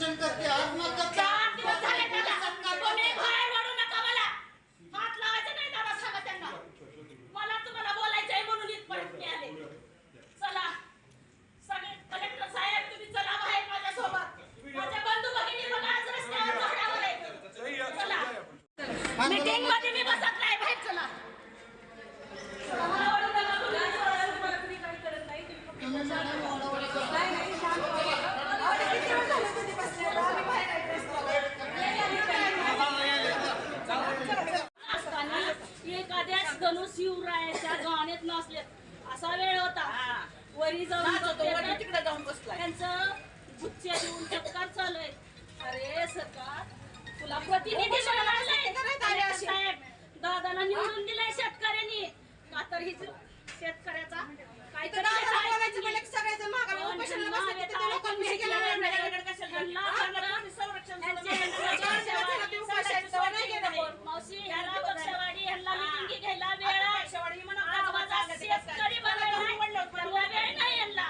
करते आत्महत्या चार दिवस झाले त्याला कोणी बाहेर वाढू नका मला हात लावायचा नाही दादा सांगा त्यांना मला तुम्हाला बोलायचंय म्हणून इथपर्यंत मी आले चला सगळे कलेक्टर साहेब तुम्ही चला बाहेर माझ्यासोबत माझ्या बंधू भगिनी बघा आज रस्त्यावर झाडावर आहे. चला मीटिंगमध्ये मी बसत नाही बाहेर चला मला वाढू नका, कोणी तुम्हाला कोणी काही करत नाही. तुम्ही फक्त नाही, नाही, शांत बसा. असताना एखाद्याच धनुष शिवरायाच्या गाण्यात नसले असा वेळ वरी जाऊन बघते तिकडे जाऊन बसलाय. त्यांचं गुच्छ देऊन चक्कर चालू आहे अरे सरकार तुला प्रतिनिधी. साहेब दादाला निवडून दिलाय शेतकऱ्यांनी. का तर ही शेतकऱ्याचा काहीतरी सगळ्याचं मागायला उपोषणाला बसले तिथे त्या लोकांनी हे केलं नाही, नाही, नाही, नाही, कशाला ह्यांना ह्यांना फक्त कोणी संरक्षण त्यांचे दिलं नाही. ह्यांना पक्षाची सवय नाही गेलं कोण. मावशी ह्यांना पक्षवाडी ह्यांना मिटिंगी घ्यायला वेळ आता आहे पक्षवाडी म्हणा, आज गावात माझा आलं ते कसं? शेतकरी बनवायला आता म्हणलं होतं, त्यांना वेळ नाही यांना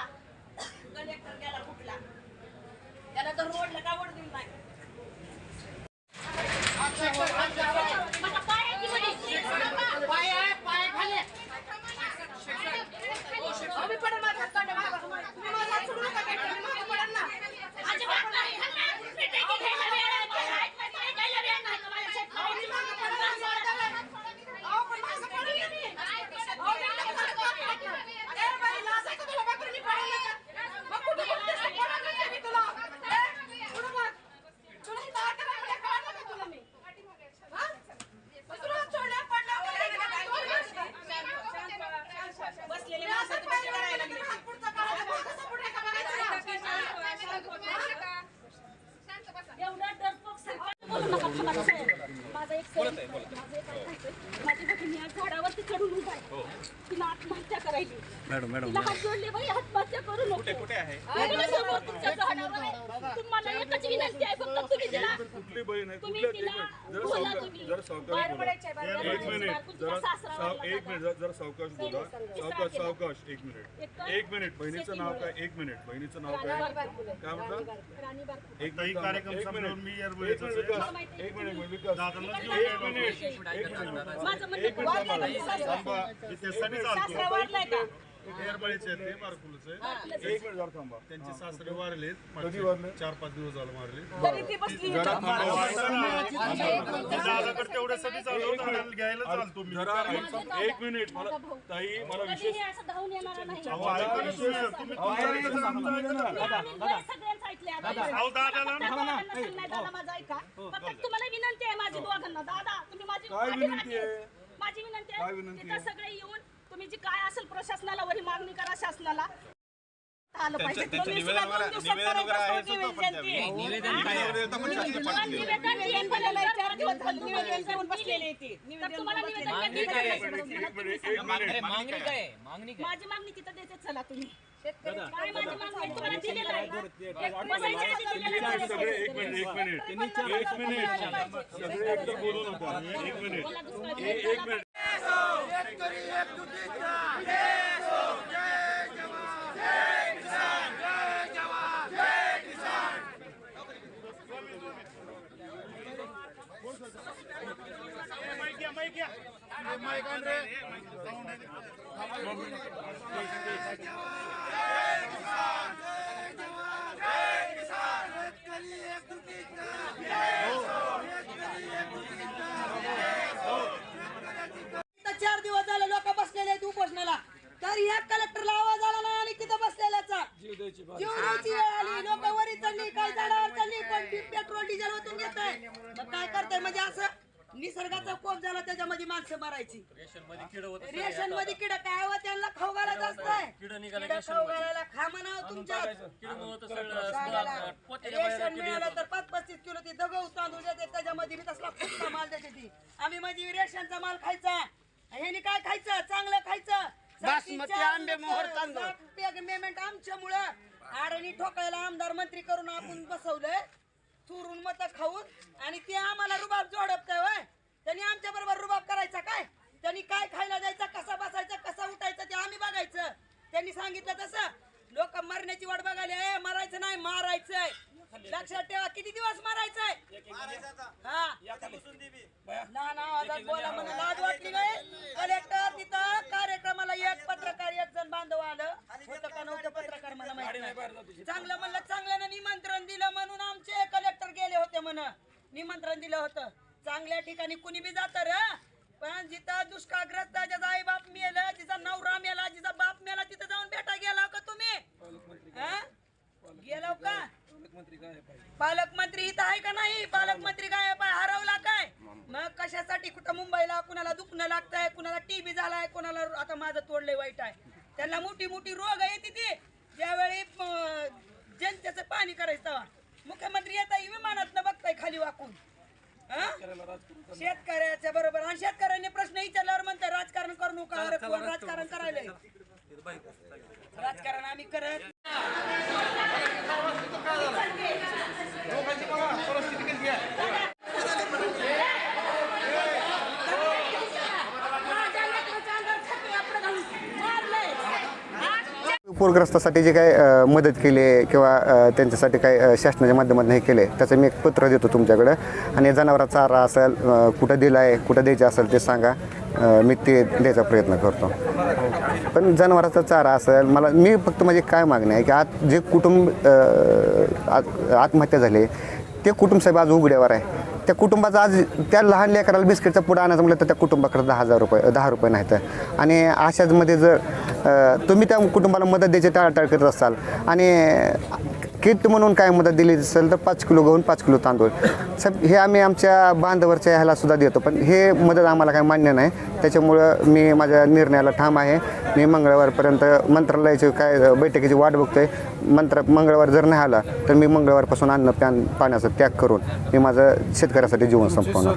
कलेक्टर गेला कुठला त्याला तर रोडला का वड दिलं नाही माझा पाय आहे की मध्ये? पाय आहे पाय खाली आम्ही पडेल माझ्या हात काढले मागं. तुम्ही माझा हात सोडू नका काही, तुम्ही मागं पडाल ना. अजिबात नाही. ह्यांना मिटिंगी घ्यायला वेळ आहे. मला ऐकायला ऐकायला वेळ नाही का माझ्या शेतकऱ्याची मागं पडणार. अहो, पण माझं पडेल ना मी. अहो, मी नाही पडत बापरे. अरे बाई, लाज आहे का तुला बापरे, मी पडेल ना का? मग कुठं बघतेस तू? पडेल म्हणते मी तुला. ए, पुढं बघ. तुला इथं हात करायला कळलं का तुला मी? हा? मग तुला हात सोडल्यावर पडल्यावर काय करायचं? दोन वर्ष काय? बसलेली माणसं तुम्ही तिकडे राहायला लागली. हात पुढचा काढायचा, मग कसं पुढे का बघायचं? एवढा डरपोक सरकार बोलू नका थांबा साहेब. माझा एक सैनिक आहे. माझं एक ऐकायचंय. माझी बहीण या झाडावरती चढून उभा आहे. तिला आत्महत्या करायची. मॅडम मॅडम तिला हात जोडले बाई आत्महत्या करू नको. कुठे आहे? बघू ना समोर तुमच्या झाडावर आहे. तुम्हाला एकच विनंती आहे फक्त तुम्ही तिला कुठली बहीण आहे? तुम्ही कुठल्या तिला जरा बोला सावकाश तुम्ही. जरा सावकाश बाहेर बोला. पडायचंय, बाहेर एक पडायचंय. मिनिट जरा सासरा साव- एक मिनिट जरा- जरा सावकाश बोला. सावकाश सावकाश. एक मिनिट एक मिनिट बहिणीचं नाव काय? एक मिनिट बहिणीचं नाव काय? काय म्हणता? राणी. एक मिनिट कार्यक्रम एक मिनिट मी एक मिनिट विकास एक मिनिट विकास एक मिनिट एक मिनिट माझं म्हणणं एक सासरा वाढलाय का एअरबळीचे ते मारकुलचे एक थांबा त्यांचे सासरे वारले? चार पाच दिवस झाले मारले तेवढ्यासाठी चालू घ्यायला चालतो मी एक मिनिट मला ताई मला विशेष दादा तुम्ही माझी काय विनंती आहे? माझी विनंती काय आहे विनंती आहे? सगळे येऊन तुम्ही जी काय असेल प्रशासनाला वरी मागणी करा शासनाला आलं पाहिजे. तुम्ही सुद्धा दोन दिवसात करायचं असं निवेदन ते. पण निवेदन देऊन बनवलंय, चार दिवस झाले निवेदन देऊन बसलेले आहे ते. तर तुम्हाला निवेदन देऊन एक मिनिट एक मिनिट. मागणी काय आहे? मागणी काय? माझी मागणी तिथं देते चला तुम्ही. काय माझी मागणी आहे? तुम्हाला दिलेलं आहे? का? एक बसायच्या आधी दिलेलं आहे. सगळे एक मिनिट एक मिनिट एक मिनिट. सगळे एकदम बोलू नका. एक मिनिट. मला दुसरं ए- एक मिनिट. इथं चार दिवस झाले लोक बसलेले आहेत उपोषणाला. तर या कलेक्टरला आवाज आला नाही आणि तिथं बसलेल्याचा. जीवनाची वेळ आली लोक वरी चढली काय झाडावर चढली पण पेट्रोल डिझेल होतून घेत आहे मग काय करताय? म्हणजे असं निसर्गाचा कोप झाला त्याच्यामध्ये माणसं मारायची. रेशनमध्ये किड काय हो त्यांना खाऊ घालायचं असतंय. किड खाऊ घालायला खा म्हणावं सांगायला. रेशन मिळालं तर पाच पस्तीस किलो ती दगव तांदूळ देते त्याच्यामध्ये मी तसला फुटका माल देते ती. आम्ही म्हणजे रेशनचा माल खायचा. ह्यानी काय खायचं? चांगलं खायचं. बासमती आंबे मोहर तांदूळ. पेमेंट आमच्यामुळं. आडणी ठोकायला आमदार मंत्री करून आपण बसवलंय. चुरून मत खाऊन आणि ते आम्हाला रुबाब जोडपतंय वय त्यांनी आमच्या बरोबर रुबाब करायचा काय? त्यांनी काय खायला जायचं कसा बसायचा कसा उठायचं ते आम्ही बघायचं. त्यांनी सांगितलं तसं. लोक मरण्याची वाट बघायला "ए, मरायचं नाही मारायचंय. लक्षात ठेवा किती दिवस मारायचंय? हा. लहान आवाजात बोला म्हणून लाज वाटली नाही कलेक्टर तिथं कार्यक्रमाला एक पत्रकार एक जण बांधव आलं. होतं का नव्हतं पत्रकार मला माहिती चांगलं म्हणलं चांगल्यानं निमंत्रण दिलं म्हणून म्हण निमंत्रण दिलं होतं. चांगल्या ठिकाणी कुणी बी जात र. पण जिथं दुष्काळग्रस्त ज्याचा आई बाप मेलं जिचा नवरा मेला जिचा बाप मेला तिथं जाऊन भेटा गेला का तुम्ही? हा? गेलो का? पालकमंत्री इथं आहे का नाही? पालकमंत्री काय हरवला काय? मग कशासाठी? कुठं मुंबईला कुणाला दुखणं लागतंय? कुणाला टीबी झालाय? कुणाला आता माझं तोडलंय वाईट आहे. त्यांना मोठी मोठी रोग आहे तिथे ज्यावेळी जनतेचं पाणी करायचं. मुख्यमंत्री येत विमानात खाली वाकून. हा? शेतकऱ्याच्या बरोबर. आणि शेतकऱ्यांनी प्रश्न विचारल्यावर म्हणते राजकारण करू नका अरे कोण राजकारण करायलंय? राजकारण आम्ही करत पूरग्रस्तासाठी जे काही मदत केली आहे किंवा त्यांच्यासाठी काही शासनाच्या माध्यमातून हे केले त्याचं मी एक पत्र देतो तुमच्याकडं. आणि जनावरात चारा असेल कुठं दिला आहे कुठं द्यायचं असेल ते सांगा. मी ते द्यायचा प्रयत्न करतो. पण जनावराचा चारा असेल मला मी फक्त माझी काय मागणी आहे की आज जे कुटुंब आत्महत्या झाली ते कुटुंब साहेब आज उघड्यावर आहे. त्या कुटुंबाचा आज त्या लहान लेकराला बिस्किटचा पुढं आणायचं म्हटलं तर त्या कुटुंबाकडे दहा हजार रुपये दहा रुपये नाहीत. आणि अशाचमध्ये जर तुम्ही त्या कुटुंबाला मदत द्यायची टाळाटाळ करत असाल आणि किट म्हणून काय मदत दिली असेल तर पाच किलो गहून पाच किलो तांदूळ. साहेब हे आम्ही आमच्या बांधवरच्या ह्याला सुद्धा देतो पण हे मदत आम्हाला काही मान्य नाही. त्याच्यामुळं मी माझ्या निर्णयाला ठाम आहे. मी मंगळवारपर्यंत मंत्रालयाची काय बैठकीची वाट बघतोय. मंत्र मंगळवार जर नाही आला तर मी मंगळवारपासून अन्न प्यान पाण्याचा त्याग करून मी माझं शेतकऱ्यासाठी जीवन संपवणार.